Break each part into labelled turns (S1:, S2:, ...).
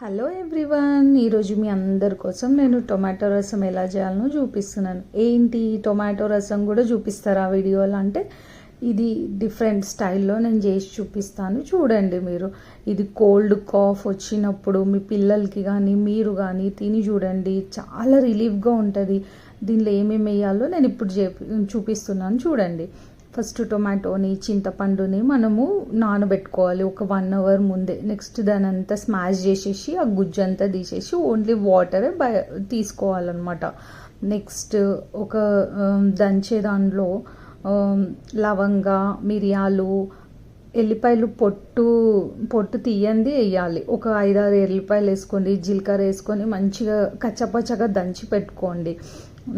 S1: Hello everyone ఈరోజు మీ అందరి కోసం నేను టొమాటో రసం ఎలా చేయాలనో చూపిస్తున్నాను. ఏంటి టొమాటో రసం కూడా చూపిస్తారు ఆ వీడియోలో? అంటే ఇది డిఫరెంట్ స్టైల్లో నేను చేసి చూపిస్తాను. చూడండి మీరు. ఇది కోల్డ్ కాఫ్ వచ్చినప్పుడు మీ పిల్లలకి కానీ మీరు కానీ తిని చూడండి. చాలా రిలీఫ్గా ఉంటుంది. దీనిలో ఏమేమి వేయాలో నేను ఇప్పుడు చూపిస్తున్నాను. చూడండి. ఫస్ట్ టొమాటోని చింతపండుని మనము నానబెట్టుకోవాలి ఒక వన్ అవర్ ముందే. నెక్స్ట్ దాని అంతా స్మాష్ చేసేసి ఆ గుజ్జు అంతా తీసేసి ఓన్లీ వాటరే బయ తీసుకోవాలన్నమాట. నెక్స్ట్ ఒక దంచే దానిలో లవంగా మిరియాలు ఎల్లిపాయలు పొట్టు పొట్టు తీయంది వేయాలి. ఒక ఐదారు ఎల్లిపాయలు వేసుకోండి జీలకర్ర వేసుకొని మంచిగా కచ్చపచ్చగా దంచి పెట్టుకోండి.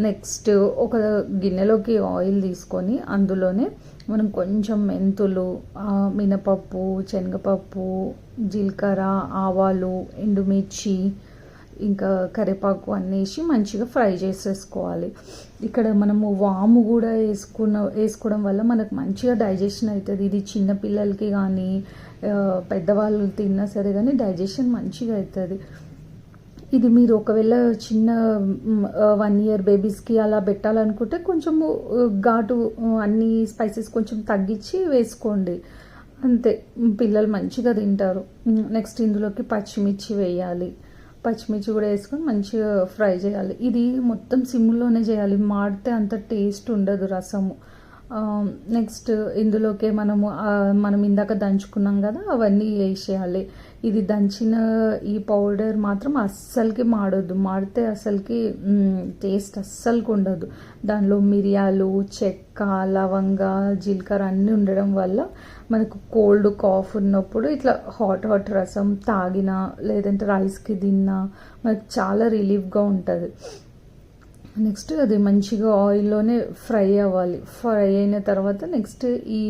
S1: నెక్స్ట్ ఒక గిన్నెలోకి ఆయిల్ తీసుకొని అందులోనే మనం కొంచెం మెంతులు మినపప్పు శనగపప్పు జీలకర్ర ఆవాలు ఎండుమిర్చి ఇంకా కరివేపాకు అన్నేసి మంచిగా ఫ్రై చేసేసుకోవాలి. ఇక్కడ మనము వాము కూడా వేసుకున్న వేసుకోవడం వల్ల మనకు మంచిగా డైజెషన్ అవుతుంది. ఇది చిన్నపిల్లలకి కానీ పెద్దవాళ్ళు తిన్నా సరే కానీ డైజెషన్ మంచిగా అవుతుంది. ఇది మీరు ఒకవేళ చిన్న వన్ ఇయర్ బేబీస్కి అలా పెట్టాలనుకుంటే కొంచెము ఘాటు అన్ని స్పైసెస్ కొంచెం తగ్గించి వేసుకోండి. అంతే. పిల్లలు మంచిగా తింటారు. నెక్స్ట్ ఇందులోకి పచ్చిమిర్చి వేయాలి. పచ్చిమిర్చి కూడా వేసుకొని మంచిగా ఫ్రై చేయాలి. ఇది మొత్తం సిమ్లోనే చేయాలి. మాడితే అంత టేస్ట్ ఉండదు రసము నెక్స్ట్ ఇందులోకి మనము మనం ఇందాక దంచుకున్నాం కదా అవన్నీ వేసేయాలి. ఇది దంచిన ఈ పౌడర్ మాత్రం అస్సలకి మాడొద్దు. మాడితే అసలుకి టేస్ట్ అస్సలకి ఉండదు. దానిలో మిరియాలు చెక్క లవంగా జీలకర్ర అన్నీ ఉండడం వల్ల మనకు కోల్డ్ కాఫ్ ఉన్నప్పుడు ఇట్లా హాట్ హాట్ రసం తాగినా లేదంటే రైస్కి తిన్నా మనకు చాలా రిలీఫ్గా ఉంటుంది. నెక్స్ట్ అది మంచిగా ఆయిల్లోనే ఫ్రై అవ్వాలి. ఫ్రై అయిన తర్వాత నెక్స్ట్ ఈ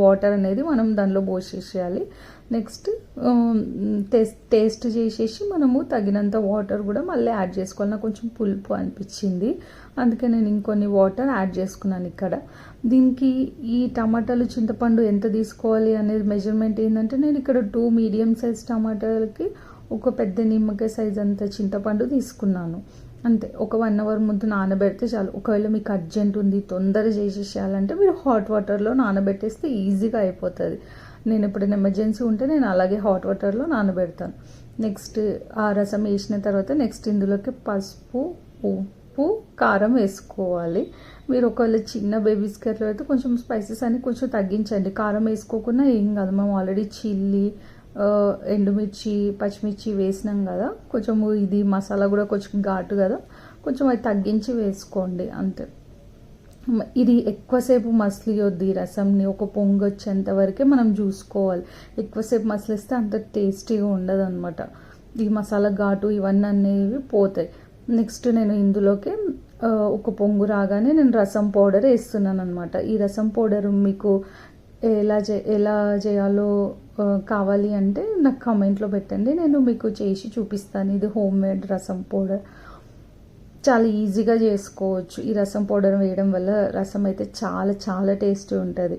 S1: వాటర్ అనేది మనం దానిలో పోసేసేయాలి నెక్స్ట్ టేస్ట్ టేస్ట్ చేసేసి మనము తగినంత వాటర్ కూడా మళ్ళీ యాడ్ చేసుకోవాలి. నాకు కొంచెం పులుపు అనిపించింది. అందుకే నేను ఇంకొన్ని వాటర్ యాడ్ చేసుకున్నాను ఇక్కడ. దీనికి ఈ టమాటాలు చింతపండు ఎంత తీసుకోవాలి అనేది మెజర్మెంట్ ఏంటంటే నేను ఇక్కడ టూ మీడియం సైజ్ టమాటాలకి ఒక పెద్ద నిమ్మకాయ సైజ్ అంత చింతపండు తీసుకున్నాను. అంతే. ఒక వన్ అవర్ ముందు నానబెడితే చాలు. ఒకవేళ మీకు అర్జెంట్ ఉంది తొందర చేసేసేయాలంటే మీరు హాట్ వాటర్లో నానబెట్టేస్తే ఈజీగా అయిపోతుంది. నేను ఎప్పుడైనా ఎమర్జెన్సీ ఉంటే నేను అలాగే హాట్ వాటర్లో నానబెడతాను. నెక్స్ట్ ఆ రసం వేసిన తర్వాత నెక్స్ట్ ఇందులోకి పసుపు ఉప్పు కారం వేసుకోవాలి. మీరు ఒకవేళ చిన్న బేబీస్కి అట్లా అయితే కొంచెం స్పైసెస్ అని కొంచెం తగ్గించండి. కారం వేసుకోకుండా ఏం కాదు. మేము ఆల్రెడీ చిల్లీ ఎండుమిర్చి పచ్చిమిర్చి వేసినాం కదా. కొంచెం ఇది మసాలా కూడా కొంచెం ఘాటు కదా. కొంచెం అది తగ్గించి వేసుకోండి అంతే. ఇది ఎక్కువసేపు మసలియొద్దు ఈ రసంని. ఒక పొంగు వచ్చేంత వరకే మనం చూసుకోవాలి. ఎక్కువసేపు మసలిస్తే అంత టేస్టీగా ఉండదు అనమాట ఈ మసాలా ఘాటు ఇవన్నీ అనేవి పోతాయి. నెక్స్ట్ నేను ఇందులోకి ఒక పొంగు రాగానే నేను రసం పౌడర్ వేస్తున్నాను అనమాట ఈ రసం పౌడర్ మీకు ఎలా చే ఎలా చేయాలో కావాలి అంటే నాకు కామెంట్లో పెట్టండి. నేను మీకు చేసి చూపిస్తాను. ఇది హోమ్ మేడ్ రసం పౌడర్. చాలా ఈజీగా చేసుకోవచ్చు. ఈ రసం పౌడర్ వేయడం వల్ల రసం అయితే చాలా చాలా టేస్ట్ ఉంటుంది.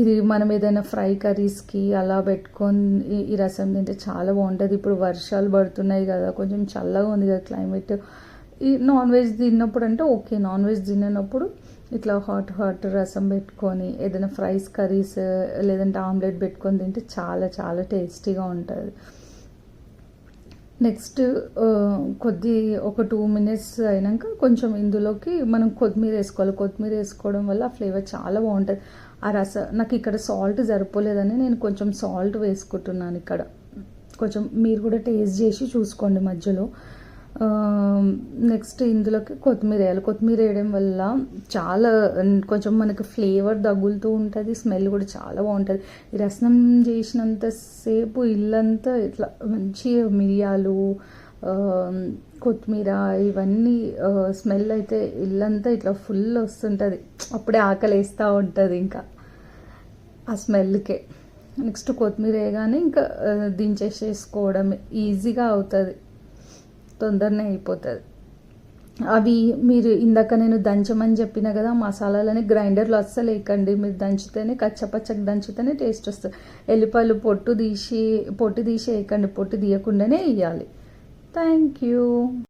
S1: ఇది మనం ఏదైనా ఫ్రై కర్రీస్కి అలా పెట్టుకొని ఈ రసం తింటే చాలా బాగుంటుంది. ఇప్పుడు వర్షాలు పడుతున్నాయి కదా కొంచెం చల్లగా ఉంది కదా క్లైమేట్. ఈ నాన్ వెజ్ తిన్నప్పుడు అంటే ఓకే నాన్ వెజ్ తిన్నప్పుడు ఇట్లా హాట్ హాట్ రసం పెట్టుకొని ఏదైనా ఫ్రైస్ కర్రీస్ లేదంటే ఆమ్లెట్ పెట్టుకొని తింటే చాలా చాలా టేస్టీగా ఉంటుంది. నెక్స్ట్ కొద్ది ఒక టూ మినిట్స్ అయినాక కొంచెం ఇందులోకి మనం కొత్తిమీర వేసుకోవాలి. కొత్తిమీర వేసుకోవడం వల్ల ఆ ఫ్లేవర్ చాలా బాగుంటుంది. ఆ రస నాకు ఇక్కడ సాల్ట్ సరిపోలేదని నేను కొంచెం సాల్ట్ వేసుకుంటున్నాను ఇక్కడ. కొంచెం మీరు కూడా టేస్ట్ చేసి చూసుకోండి మధ్యలో. నెక్స్ట్ ఇందులోకి కొత్తిమీర వేయాలి. కొత్తిమీర వేయడం వల్ల చాలా కొంచెం మనకు ఫ్లేవర్ తగులుతూ ఉంటుంది స్మెల్ కూడా చాలా బాగుంటుంది. ఈ రసనం చేసినంతసేపు ఇల్లంతా ఇట్లా మంచి మిరియాలు కొత్తిమీర ఇవన్నీ స్మెల్ అయితే ఇల్లంతా ఇట్లా ఫుల్ వస్తుంటుంది. అప్పుడే ఆకలి వేస్తూ ఉంటుంది ఇంకా ఆ స్మెల్కే నెక్స్ట్ కొత్తిమీర వేయగానే ఇంకా దించేసేసుకోవడం ఈజీగా అవుతుంది. తొందరనే అయిపోతుంది. అవి మీరు ఇందాక నేను దంచమని చెప్పిన కదా మసాలాలని గ్రైండర్లో అస్సలు వేయకండి. మీరు దంచితేనే కచ్చపచ్చకి దంచితేనే టేస్ట్ వస్తుంది. ఎల్లిపాయలు పొట్టు తీసి పొట్టు తీసి వేయకండి. పొట్టు తీయకుండానే వేయాలి. Thank you